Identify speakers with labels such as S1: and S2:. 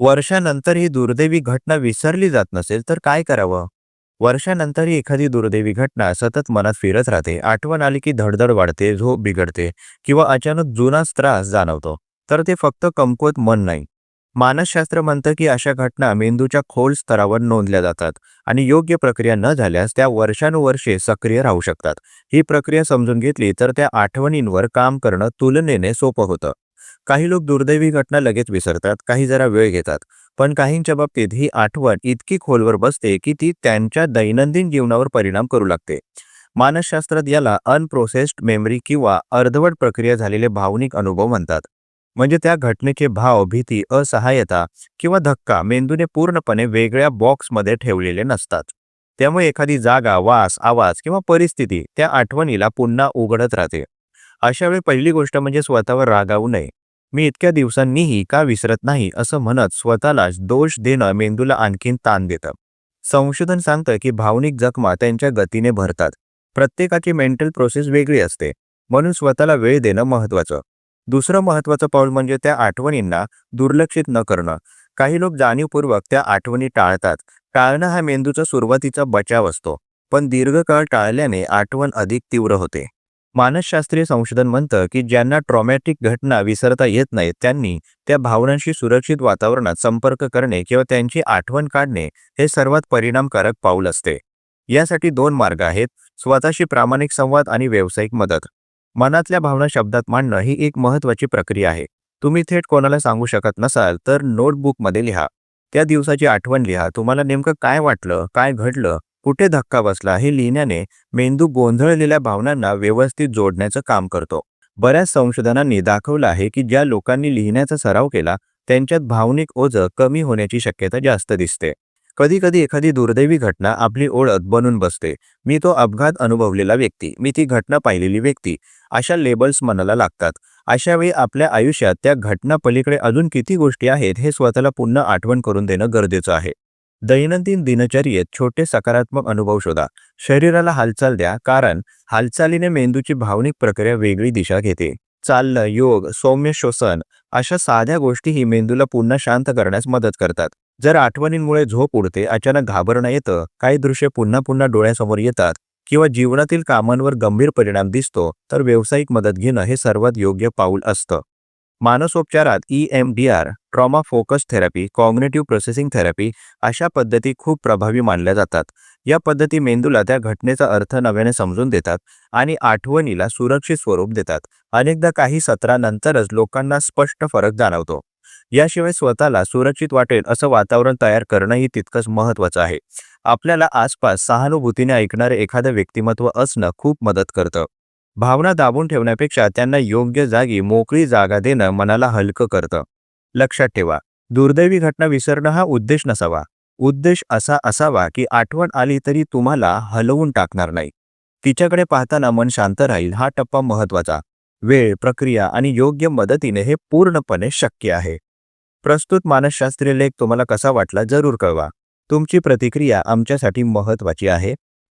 S1: वर्षानंतर ही दुर्दैवी घटना विसरली जात नसेल तर काय करावं? वर्षानंतर ही एखादी दुर्दैवी घटना सतत मनात फिरत राहते आठवण आली की धडधड वाढते झोप बिघडते किंवा अचानक जुनाच त्रास जाणवतो तर ते फक्त कमकुवत मन नाही. मानसशास्त्र म्हणतं की अशा घटना मेंदूच्या खोल स्तरावर नोंदल्या जातात आणि योग्य प्रक्रिया न झाल्यास त्या वर्षानुवर्षे सक्रिय राहू शकतात. ही प्रक्रिया समजून घेतली तर त्या आठवणींवर काम करणं तुलनेने सोपं होतं. काही लोक दुर्दैवी घटना लगेच विसरतात काही जरा वेळ घेतात. पण काहींच्या बाबतीत ही आठवण इतकी खोलवर बसते की ती त्यांच्या दैनंदिन जीवनावर परिणाम करू लागते. मानसशास्त्रात याला अनप्रोसेस्ड मेमरी किंवा अर्धवट प्रक्रिया झालेले भावनिक अनुभव म्हणतात. म्हणजे त्या घटनेचे भाव भीती असहाय्यता किंवा धक्का मेंदूने पूर्णपणे वेगळ्या बॉक्समध्ये ठेवलेले नसतात. त्यामुळे एखादी जागा वास आवाज किंवा परिस्थिती त्या आठवणीला पुन्हा उघडत राहते. अशा वेळी पहिली गोष्ट म्हणजे स्वतःवर रागावू नये. मी इतक्या दिवसांनीही का विसरत नाही असं म्हणत स्वतःलाच दोष देणं मेंदूला आणखीन ताण देतं. संशोधन सांगतं की भावनिक जखमा त्यांच्या गतीने भरतात. प्रत्येकाची मेंटल प्रोसेस वेगळी असते. म्हणून स्वतःला वेळ देणं महत्वाचं दुसरं महत्वाचं पाऊल म्हणजे त्या आठवणींना दुर्लक्षित न करणं. काही लोक जाणीवपूर्वक त्या आठवणी टाळतात. टाळणं हा मेंदूचा सुरुवातीचा बचाव असतो. पण दीर्घकाळ टाळल्याने आठवण अधिक तीव्र होते. मानसशास्त्रीय संशोधन म्हणतं की ज्यांना ट्रॉमॅटिक घटना विसरता येत नाहीत त्यांनी त्या भावनांशी सुरक्षित वातावरणात संपर्क करणे किंवा त्यांची आठवण काढणे हे सर्वात परिणामकारक पाऊल असते. यासाठी दोन मार्ग आहेत स्वतःशी प्रामाणिक संवाद आणि व्यावसायिक मदत. मनातल्या भावना शब्दात मांडणं ही एक महत्वाची प्रक्रिया आहे. तुम्ही थेट कोणाला सांगू शकत नसाल तर नोटबुकमध्ये लिहा. त्या दिवसाची आठवण लिहा. तुम्हाला नेमकं काय वाटलं काय घडलं कुठे धक्का बसला हे लिहिण्याने मेंदू गोंधळलेल्या भावनांना व्यवस्थित जोडण्याचं काम करतो. बऱ्याच संशोधनांनी दाखवलं आहे की ज्या लोकांनी लिहिण्याचा सराव केला त्यांच्यात भावनिक ओझं कमी होण्याची शक्यता जास्त दिसते. कधी कधी एखादी दुर्दैवी घटना आपली ओळख बनून बसते. मी तो अपघात अनुभवलेला व्यक्ती. मी ती घटना पाहिलेली व्यक्ती. अशा लेबल्स मनाला लागतात. अशा वेळी आपल्या आयुष्यात त्या घटना पलीकडे अजून किती गोष्टी आहेत हे स्वतःला पुन्हा आठवण करून देणं गरजेचं आहे. दैनंदिन दिनचर्येत छोटे सकारात्मक अनुभव शोधा. शरीराला हालचाल द्या कारण हालचालीने मेंदूची भावनिक प्रक्रिया वेगळी दिशा घेते. चालणं योग सौम्य श्वसन अशा साध्या गोष्टीही मेंदूला पुन्हा शांत करण्यास मदत करतात. जर आठवणींमुळे झोप उडते अचानक घाबरणं येतं काही दृश्य पुन्हा पुन्हा डोळ्यासमोर येतात किंवा जीवनातील कामांवर गंभीर परिणाम दिसतो तर व्यावसायिक मदत घेणं हे सर्वात योग्य पाऊल असतं. मानसोपचारात E M D R trauma focus therapy cognitive processing therapy अशा पद्धती खूप प्रभावी मानल्या जातात. या पद्धती मेंदूला त्या घटनेचा अर्थ नव्याने समजून देतात आणि आठवणीला सुरक्षित स्वरूप देतात. अनेकदा काही सत्रानंतरच लोकांना स्पष्ट फरक जाणवतो. याशिवाय स्वतःला सुरक्षित वाटेल असं वातावरण तयार करणंही तितकंच महत्वाचं आहे. आपल्याला आसपास सहानुभूतीने ऐकणारे एखादं व्यक्तिमत्व असणं खूप मदत करतं. भावना दाबून ठेवण्यापेक्षा त्यांना योग्य जागी मोकळी जागा देणं मनाला हलकं करतं. लक्षात ठेवा दुर्दैवी घटना विसरणं हा उद्देश नसावा. उद्देश असा असावा की आठवण आली तरी तुम्हाला हलवून टाकणार नाही. तिच्याकडे पाहताना मन शांत राहील हा टप्पा महत्त्वाचा वेळ प्रक्रिया आणि योग्य मदतीने हे पूर्णपणे शक्य आहे. प्रस्तुत मानसशास्त्रीय लेख तुम्हाला कसा वाटला जरूर कळवा. तुमची प्रतिक्रिया आमच्यासाठी महत्वाची आहे.